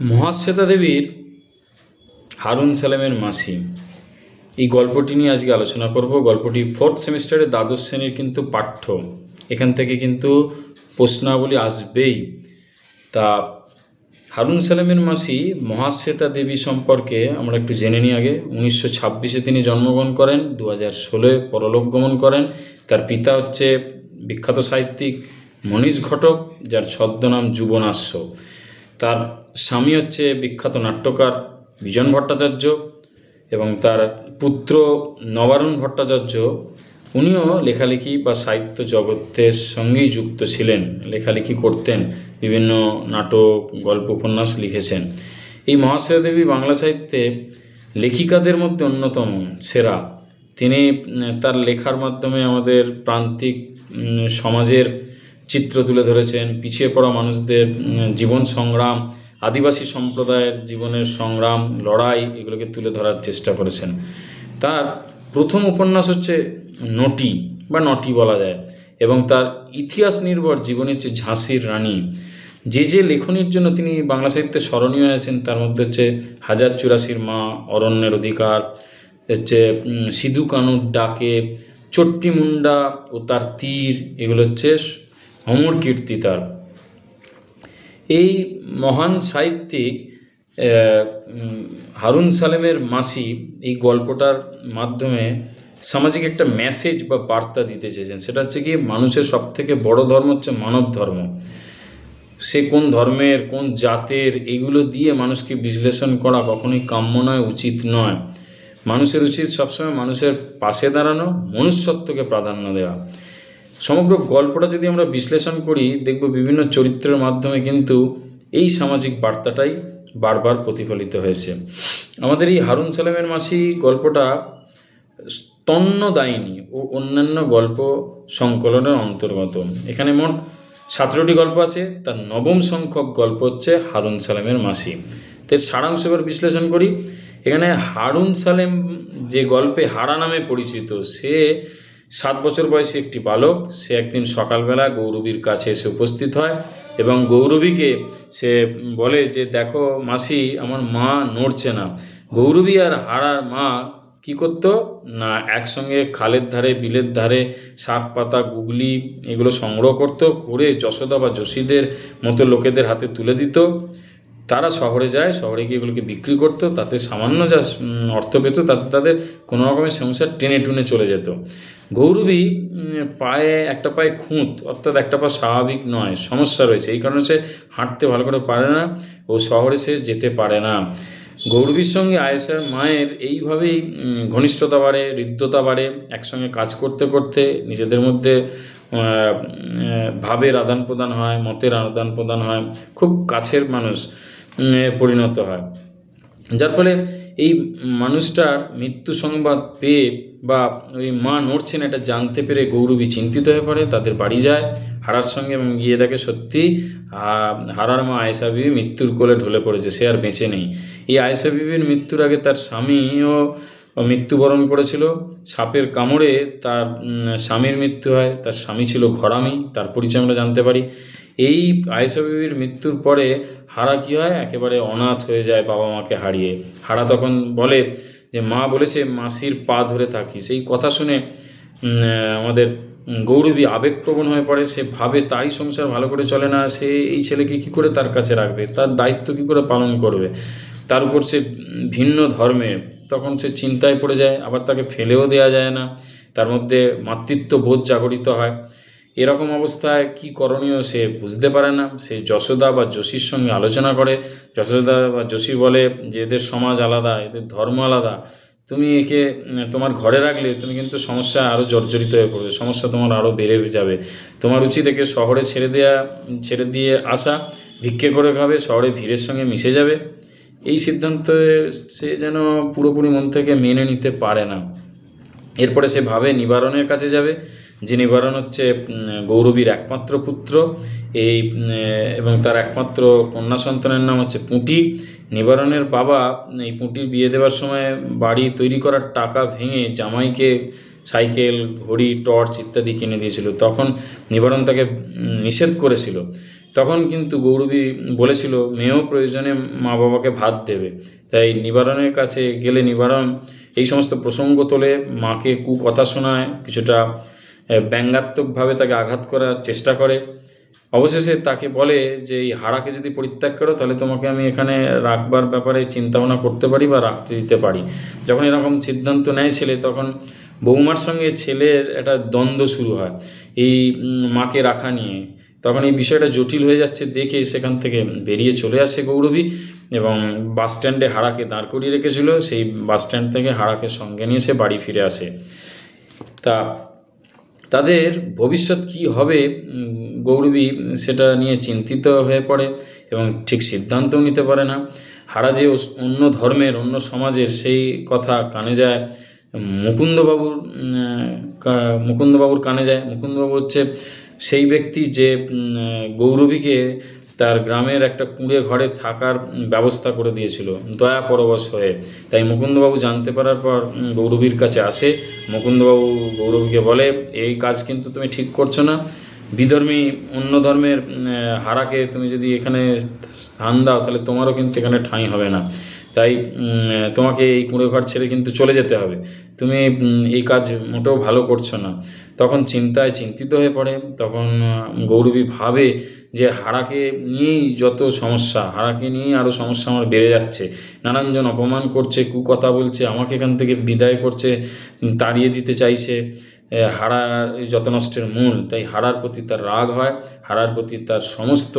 মহাশ্বেতা দেবীর হারুন সালেমের মাসি। এই গল্পটি নিয়ে আজকে আলোচনা করব। গল্পটি ফোর্থ সেমিস্টারে দ্বাদশ শ্রেণির কিন্তু পাঠ্য। এখান থেকে কিন্তু প্রশ্নাবলী আসবেই। তা হারুন সালেমের মাসি মহাশ্বেতা দেবী সম্পর্কে আমরা একটু জেনে নিই আগে। উনিশশো ছাব্বিশে তিনি জন্মগ্রহণ করেন দু হাজার ষোলোয় পরলোক গমন করেন। তার পিতা হচ্ছে বিখ্যাত সাহিত্যিক মনীষ ঘটক, যার ছদ্মনাম যুবনাশ্য। তার স্বামী হচ্ছে বিখ্যাত নাট্যকার বিজন ভট্টাচার্য এবং তার পুত্র নবারুণ ভট্টাচার্য, উনিও লেখালেখি বা সাহিত্য জগতের সঙ্গেই যুক্ত ছিলেন, লেখালেখি করতেন, বিভিন্ন নাটক, গল্প, উপন্যাস লিখেছেন। এই মহাশ্রেয়া দেবী বাংলা সাহিত্যে লেখিকাদের মধ্যে অন্যতম সেরা। তিনি তার লেখার মাধ্যমে আমাদের প্রান্তিক সমাজের চিত্র তুলে ধরেছেন, পিছিয়ে পড়া মানুষদের জীবন সংগ্রাম, আদিবাসী সম্প্রদায়ের জীবনের সংগ্রাম, লড়াই এগুলোকে তুলে ধরার চেষ্টা করেছেন। তার প্রথম উপন্যাস হচ্ছে নটি, বা নটি বলা যায়, এবং তার ইতিহাস নির্ভর জীবনী হচ্ছে ঝাঁসির রানী। যে যে লেখনীর জন্য তিনি বাংলা সাহিত্যে স্মরণীয় আছেন তার মধ্যে হচ্ছে হাজার চুরাশির মা অরণ্যের অধিকার, হচ্ছে সিধু কানুর ডাকে চট্টি মুন্ডা ও তার তীর, এগুলো হচ্ছে অমর কীর্তি তার। এই মহান সাহিত্যিক হারুন সালেমের মাসি এই গল্পটার মাধ্যমে সামাজিক একটা মেসেজ বা বার্তা দিতে চেয়েছেন। সেটা হচ্ছে কি, মানুষের সব থেকে বড় ধর্ম হচ্ছে মানব ধর্ম। সে কোন ধর্মের, কোন জাতের, এগুলো দিয়ে মানুষকে বিশ্লেষণ করা কখনোই কাম্য নয়, উচিত নয়। মানুষের উচিত সবসময় মানুষের পাশে দাঁড়ানো, মনুষ্যত্বকে প্রাধান্য দেওয়া। সমগ্র গল্পটা যদি আমরা বিশ্লেষণ করি, দেখব বিভিন্ন চরিত্রের মাধ্যমে কিন্তু এই সামাজিক বার্তাটাই বারবার প্রতিফলিত হয়েছে। আমাদের এই হারুন সালেমের মাসি গল্পটা স্তন্যদায়িনী ও অন্যান্য গল্প সংকলনের অন্তর্গত। এখানে মোট সতেরোটি গল্প আছে, তার নবম সংখ্যক গল্প হচ্ছে হারুন সালেমের মাসি। তো এর সারাংশ এবার বিশ্লেষণ করি। এখানে হারুন সালেম যে গল্পে হারা নামে পরিচিত, সে সাত বছর বয়সী একটি বালক, সে একদিন সকালবেলা গৌরবীর কাছে এসে উপস্থিত হয় এবং গৌরবীকে সে বলে যে, দেখো মাসি, আমার মা নড়ছে না। গৌরবী আর হারার মা কি করতো? না, একসঙ্গে খালের ধারে, বিলের ধারে শাক পাতা, গুগলি এগুলো সংগ্রহ করতো, করে যশোদা বা যশীদের মতো লোকেদের হাতে তুলে দিত। তারা শহরে যায়, শহরে গিয়ে এগুলোকে বিক্রি করতো, তাতে সামান্য যা অর্থ পেত, তাতে তাদের কোনো রকমের সংসার টেনে টুনে চলে যেত। গৌরবী পায়ে একটা পায়ে খুঁত, অর্থাৎ একটা পা স্বাভাবিক নয়, সমস্যা রয়েছে। এই কারণে সে হাঁটতে ভালো করে পারে না ও শহরে সে যেতে পারে না। গৌরবীর সঙ্গে আয়েশার মায়ের এইভাবেই ঘনিষ্ঠতা বাড়ে, হৃদ্যতা বাড়ে, একসঙ্গে কাজ করতে করতে নিজেদের মধ্যে ভাবের আদান প্রদান হয়, মতের আদান প্রদান হয়, খুব কাছের মানুষ পরিণত হয়। যার ফলে এই মানুষটার মৃত্যু সংবাদ পেয়ে বা ওই মা নড়ছেন এটা জানতে পেরে গৌরবী চিন্তিত হয়ে পড়ে, তাদের বাড়ি যায়, হারার সঙ্গে গিয়ে দেখে সত্যি হারার মা আয়েশা বিবি মৃত্যুর কোলে ঢলে পড়েছে, সে আর বেঁচে নেই। এই আয়েশা বিবির মৃত্যুর আগে তার স্বামীও মৃত্যুবরণ করেছিল। সাপের কামড়ে তার স্বামীর মৃত্যু হয়, তার স্বামী ছিল ঘরামি, তার পরিচয় আমরা জানতে পারি। এই আয়েশা বিবির মৃত্যুর পরে হারা কী হয়? একেবারে অনাথ হয়ে যায় বাবা মাকে হারিয়ে। হারা তখন বলে যে, মা বলেছে, মাসির পা ধরে থাকি। সেই কথা শুনে আমাদের গৌরবী আবেগপ্রবণ হয়ে পড়ে। সে ভাবে, তারই সংসার ভালো করে চলে না, সে এই ছেলেকে কী করে তার কাছে রাখবে? তার দায়িত্ব কী করে পালন করবে? তার উপর সে ভিন্ন ধর্মের তখন সে চিন্তায় পড়ে যায়, আবার তাকে ফেলেও দেওয়া যায় না। তার মধ্যে মাতৃত্ব বোধ জাগরিত হয়। এরকম অবস্থায় কি করণীয় সে বুঝতে পারে না। সে যশোদা বা যোশীর সঙ্গে আলোচনা করে। যশোদা বা যোশী বলে যে, এদের সমাজ আলাদা, এদের ধর্ম আলাদা। তুমি একে, তোমার ঘরে রাখলে তুমি কিন্তু সমস্যা আরও জর্জরিত হয়ে পড়বে। সমস্যা তোমার আরও বেড়ে যাবে। তোমার উচিত একে শহরে ছেড়ে দেওয়া ছেড়ে দিয়ে আসা। ভিক্ষে করে খাবে, শহরে ভিড়ের সঙ্গে মিশে যাবে। এই সিদ্ধান্তে সে যেন পুরোপুরি মন থেকে মেনে নিতে পারে না। এরপরে সে ভাবে নিবারণের কাছে যাবে, যে নিবারণ হচ্ছে গৌরবীর একমাত্র পুত্র। এই এবং তার একমাত্র কন্যা সন্তানের নাম হচ্ছে পুঁটি। নিবারণের বাবা, এই পুঁটির বিয়ে দেওয়ার সময় বাড়ি তৈরি করার টাকা ভেঙে জামাইকে সাইকেল, ঘড়ি, টর্চ ইত্যাদি কিনে দিয়েছিল। তখন নিবারণ তাকে নিষেধ করেছিল। তখন কিন্তু গৌরবী বলেছিল, মেয়েও প্রয়োজনে মা বাবাকে ভাত দেবে। তাই নিবারণের কাছে গেলে নিবারণ। এই সমস্ত প্রসঙ্গ তোলে মাকে কুকথা শোনায়, কিছুটা ব্যঙ্গাত্মকভাবে তাকে আঘাত করার চেষ্টা করে। অবশেষে তাকে বলে যে, এই হাড়াকে যদি পরিত্যাগ করো, তাহলে তোমাকে আমি এখানে রাখবার ব্যাপারে চিন্তাভাবনা করতে পারি বা রাখতে দিতে পারি। যখন এরকম সিদ্ধান্ত নেয় ছেলে, তখন বৌমার সঙ্গে ছেলের একটা দ্বন্দ্ব শুরু হয়, এই মাকে রাখা নিয়ে। তখন এই বিষয়টা জটিল হয়ে যাচ্ছে, দেখে সেখান থেকে বেরিয়ে চলে আসে গৌরবী এবং বাস স্ট্যান্ডে হাড়াকে দাঁড় করিয়ে রেখেছিল। সেই বাস স্ট্যান্ড থেকে হাড়াকে সঙ্গে নিয়ে সে বাড়ি ফিরে আসে। তা তাদের ভবিষ্যৎ কি হবে গৌরবী সেটা নিয়ে চিন্তিত হয়ে পড়ে এবং ঠিক সিদ্ধান্তও নিতে পারে না। হারা যে অন্য ধর্মের, অন্য সমাজের সেই কথা কানে যায় মুকুন্দবাবুর মুকুন্দবাবুর কানে যায়। মুকুন্দবাবু হচ্ছে সেই ব্যক্তি যে গৌরবীকে তার গ্রামের একটা কুঁড়ে ঘরে থাকার ব্যবস্থা করে দিয়েছিল, দয়া পরবশ হয়ে। তাই মুকুন্দবাবু জানতে পারার পর গৌরবীর কাছে আসে। মুকুন্দবাবু গৌরবীকে বলে, এই কাজ কিন্তু তুমি ঠিক করছ না। বিধর্মী অন্য ধর্মের হারাকে তুমি যদি এখানে স্থান দাও, তাহলে তোমারও কিন্তু এখানে ঠাঁই হবে না। তাই তোমাকে এই কুঁড়ে ঘর ছেড়ে কিন্তু চলে যেতে হবে। তুমি এই কাজ মোটেও ভালো করছ না। তখন চিন্তায় চিন্তিত হয়ে পড়ে। তখন গৌরবী ভাবে যে হারাকে নিয়েই যত সমস্যা, হারাকে নিয়েই আরও সমস্যা আমার বেড়ে যাচ্ছে। নানানজন অপমান করছে, কুকথা বলছে, আমাকে এখান থেকে বিদায় করছে, তাড়িয়ে দিতে চাইছে। হারার যত নষ্টের মূল, তাই হারার প্রতি তার রাগ হয়, হারার প্রতি তার সমস্ত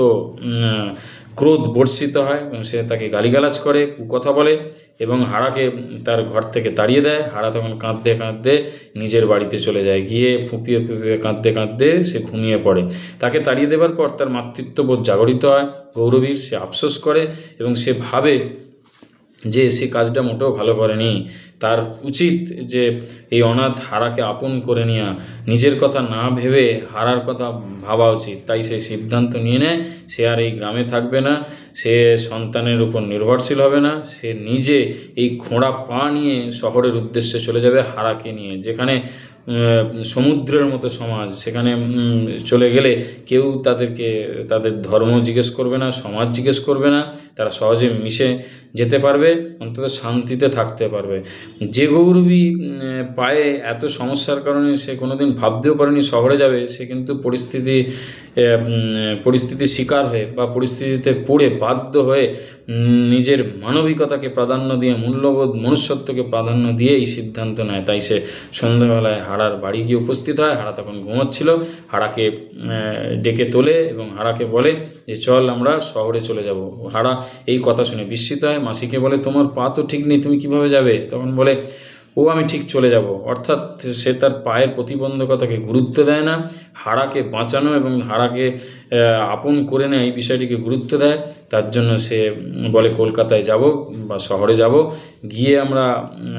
ক্রোধ বর্ষিত হয় এবং সে তাকে গালিগালাজ করে কথা বলে। এবং হারাকে তার ঘর থেকে তাড়িয়ে দেয়। হারা তখন কাঁদতে কাঁদতে নিজের বাড়িতে চলে যায়। গিয়ে ফুপিয়ে ফুপিয়ে কাঁদতে কাঁদতে সে ঘুমিয়ে পড়ে। তাকে তাড়িয়ে দেবার পর তার মাতৃত্ববোধ জাগরিত হয়। গৌরবীর সে আফসোস করে এবং সে ভাবে যে সে কাজটা মোটেও ভালো করেনি। তার উচিত যে এই অনাথ হারাকে আপন করে নেওয়া নিজের কথা না ভেবে হারার কথা ভাবা উচিত। তাই সে সিদ্ধান্ত নিয়ে নেয়। সে আর এই গ্রামে থাকবে না। সে সন্তানের উপর নির্ভরশীল হবে না, সে নিজে এই খোঁড়া পা নিয়ে শহরের উদ্দেশ্যে চলে যাবে হারাকে নিয়ে, যেখানে সমুদ্রের মতো সমাজ, সেখানে চলে গেলে কেউ তাদেরকে, তাদের ধর্ম জিজ্ঞেস করবে না, সমাজ জিজ্ঞেস করবে না, তারা সহজে মিশে যেতে পারবে, অন্তত শান্তিতে থাকতে পারবে। যে গৌরবী পায়ে এত সমস্যার কারণে সে কোনোদিন ভাবতেও পারেনি শহরে যাবে, সে কিন্তু পরিস্থিতি পরিস্থিতির শিকার হয়ে বা পরিস্থিতিতে পড়ে বাধ্য হয়ে নিজের মানবিকতাকে প্রাধান্য দিয়ে, মূল্যবোধ মনুষ্যত্বকে প্রাধান্য দিয়ে এই সিদ্ধান্ত নেয়। তাই সে সন্ধ্যাবেলায় হাড়ার বাড়ি গিয়ে উপস্থিত হয়। হাড়া তখন ঘুমোচ্ছিল। হাড়াকে ডেকে তোলে এবং হাড়াকে বলে যে, চল আমরা শহরে চলে যাব। হাড়া এই কথা শুনে বিস্মিত হয়। মাসিকে বলে, তোমার পা তো ঠিক নেই, তুমি কীভাবে যাবে? তখন বলে ও আমি ঠিক চলে যাব। অর্থাৎ সে তার পায়ের প্রতিবন্ধকতাকে গুরুত্ব দেয় না, হাড়াকে বাঁচানো এবং হাড়াকে আপন করে নেয় এই বিষয়টিকে গুরুত্ব দেয়। তার জন্য সে বলে, কলকাতায় যাব বা শহরে যাব। গিয়ে আমরা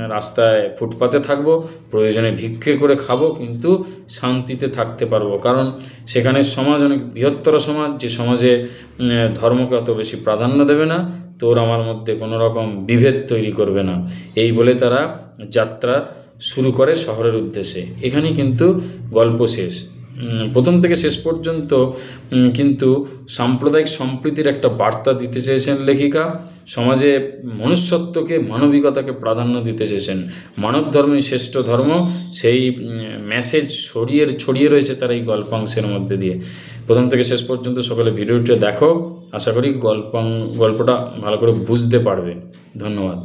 রাস্তায় ফুটপাতে থাকব, প্রয়োজনে ভিক্ষে করে খাব, কিন্তু শান্তিতে থাকতে পারব। কারণ সেখানে সমাজ অনেক বৃহত্তর সমাজ। যে সমাজে ধর্মকে অত বেশি প্রাধান্য দেবে না। তোর আমার মধ্যে কোনো রকম বিভেদ তৈরি করবে না। এই বলে তারা যাত্রা শুরু করে শহরের উদ্দেশ্যে। এখানেই কিন্তু গল্প শেষ। প্রথম থেকে শেষ পর্যন্ত কিন্তু সাম্প্রদায়িক সম্প্রীতির একটা বার্তা দিতে চেয়েছেন লেখিকা। সমাজে মনুষ্যত্বকে, মানবিকতাকে প্রাধান্য দিতে চেয়েছেন। মানব ধর্মই শ্রেষ্ঠ ধর্ম। সেই মেসেজ ছড়িয়ে ছড়িয়ে রয়েছে তার এই গল্পাংশের মধ্যে দিয়ে। প্রথম থেকে শেষ পর্যন্ত সকলে ভিডিওটা দেখো। আশা করি গল্প গল্পটা ভালো করে বুঝতে পারবে। ধন্যবাদ।